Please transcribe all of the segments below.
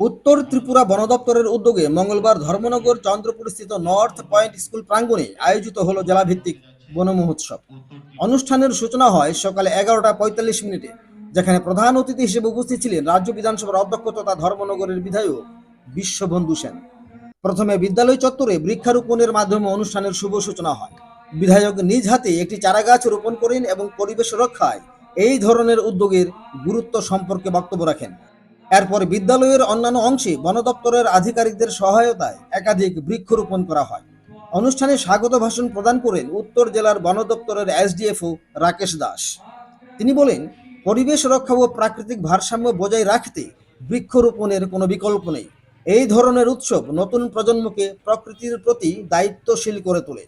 উত্তর ত্রিপুরা বন দপ্তরের উদ্যোগে মঙ্গলবার ধর্মনগর চন্দ্রপুর স্থিত নর্থ পয়েন্ট স্কুল প্রাঙ্গণে আয়োজিত হলো জেলাভিত্তিক বন মহোৎসব। অনুষ্ঠানের সূচনা হয় সকালে এগারোটা পঁয়তাল্লিশ মিনিটে, যেখানে প্রধান অতিথি হিসেবে উপস্থিত ছিলেন রাজ্য বিধানসভার অধ্যক্ষ তথা ধর্মনগরের বিধায়ক বিশ্ববন্ধু সেন। প্রথমে বিদ্যালয় চত্বরে বৃক্ষারোপণের মাধ্যমে অনুষ্ঠানের শুভ সূচনা হয়। বিধায়ক নিজ হাতে একটি চারাগাছ রোপণ করেন এবং পরিবেশ রক্ষায় এই ধরনের উদ্যোগের গুরুত্ব সম্পর্কে বক্তব্য রাখেন। এরপর বিদ্যালয়ের অন্যান্য অংশে বন দপ্তরের আধিকারিকদের সহায়তায় একাধিক বৃক্ষরোপণ করা হয়। অনুষ্ঠানে স্বাগত ভাষণ প্রদান করেন উত্তর জেলার বন দপ্তরের এসডিএফও রাকেশ দাস। তিনি বলেন, পরিবেশ রক্ষা ও প্রাকৃতিক ভারসাম্য বজায় রাখতে বৃক্ষরোপণের কোনো বিকল্প নেই। এই ধরনের উৎসব নতুন প্রজন্মকে প্রকৃতির প্রতি দায়িত্বশীল করে তোলে।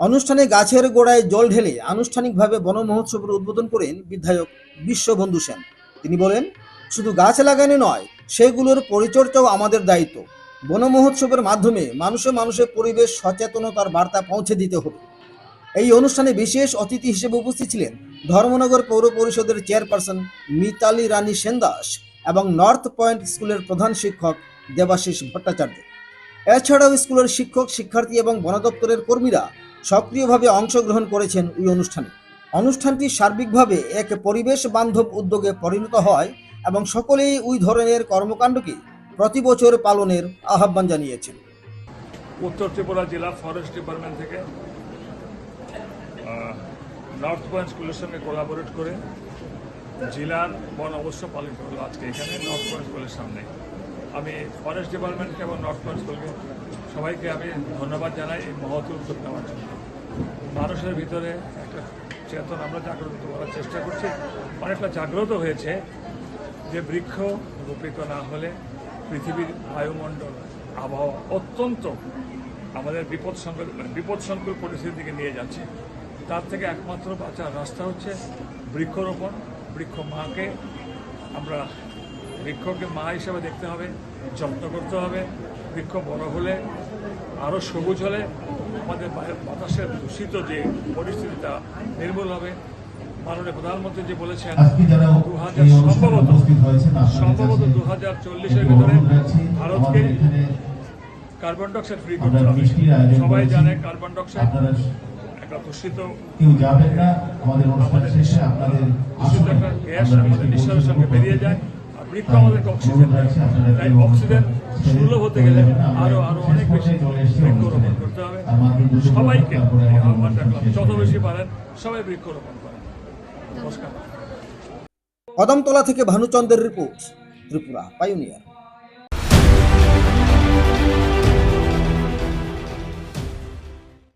অনুষ্ঠানে গাছের গোড়ায় জল ঢেলে আনুষ্ঠানিকভাবে বন মহোৎসবের উদ্বোধন করেন বিধায়ক বিশ্ববন্ধু সেন। তিনি বলেন শুধু গাছ লাগানো নয়, সেগুলোর পরিচর্যাও আমাদের দায়িত্ব। বন মহোৎসবের মাধ্যমে মানুষে মানুষে পরিবেশ সচেতনতার বার্তা পৌঁছে দিতে হবে। এই অনুষ্ঠানে বিশেষ অতিথি হিসেবে উপস্থিত ছিলেন ধর্মনগর পৌর পরিষদের চেয়ারপারসন মিতালি রানী সেনদাস এবং নর্থ পয়েন্ট স্কুলের প্রধান শিক্ষক দেবাশিস ভট্টাচার্য। এছাড়াও স্কুলের শিক্ষক, শিক্ষার্থী এবং বন দপ্তরের কর্মীরা সক্রিয়ভাবে অংশগ্রহণ করেছেন ওই অনুষ্ঠানে। অনুষ্ঠানটি সার্বিকভাবে এক পরিবেশ বান্ধব উদ্যোগে পরিণত হয় এবং সকলেই ওই ধরনের কর্মকাণ্ডকে প্রতি বছর পালনের আহ্বান জানিয়েছেন। উত্তর ত্রিপুরা জেলা ফরেস্ট ডিপার্টমেন্ট থেকে নর্থ পয়েন্ট স্কুলের সঙ্গে কোলাবোরেট করে জেলার বন অবশ্য পালিত হলো আজকে এখানে নর্থ পয়েন্ট স্কুলের সামনে। আমি ফরেস্ট ডিপার্টমেন্টকে এবং নর্থ পয়েন্ট স্কুলকে সবাইকে আমি ধন্যবাদ জানাই এই মহৎ উদ্যোগ নেওয়ার জন্য। মানুষের ভিতরে একটা চেতন, আমরা জাগ্রত করার চেষ্টা করছি। অনেকটা জাগ্রত হয়েছে যে বৃক্ষ রোপিত না হলে পৃথিবীর বায়ুমণ্ডল, আবহাওয়া অত্যন্ত আমাদের বিপদ মানে বিপদ সংকুল পরিস্থিতির দিকে নিয়ে যাচ্ছে। তার থেকে একমাত্র বাঁচার রাস্তা হচ্ছে বৃক্ষরোপণ। বৃক্ষ মাকে আমরা বৃক্ষকে মা হিসাবে দেখতে হবে, যত্ন করতে হবে। বৃক্ষ বড় হলে আরও সবুজ হলে আমাদের বাতাসের দূষিত যে পরিস্থিতিটা নির্মূল হবে মাননীয় প্রধানমন্ত্রী যে বলেছেন দু হাজার সম্ভবত উপস্থিত হয়েছেন আপনাদের সম্ভবত দু হাজার চল্লিশের ভিতরে ভারতকে কার্বন ডাইঅক্সাইড ফ্রি করতে হবে। সবাই জানে কার্বন ডাইঅক্সাইড একটা দূষিত কেউ যাবেন না। আমাদের অনুষ্ঠান শেষে আপনাদের দূষিত একটা গ্যাস আমাদের নিঃশ্বাসের সঙ্গে বেরিয়ে যায়। আর বৃক্ষ তাই আমাদেরকে অক্সিজেন দেয়। তাই অক্সিজেন ছেড়ে সুলভ হতে গেলে আরও আরও অনেক বেশি বৃক্ষরোপণ করতে হবে। সবাইকে আহ্বান রাখলাম যত বেশি পারেন সবাই বৃক্ষরোপণ করেন। কদমতলা থেকে ভানুচন্দ্রের রিপোর্ট ত্রিপুরা পাইওনিয়ার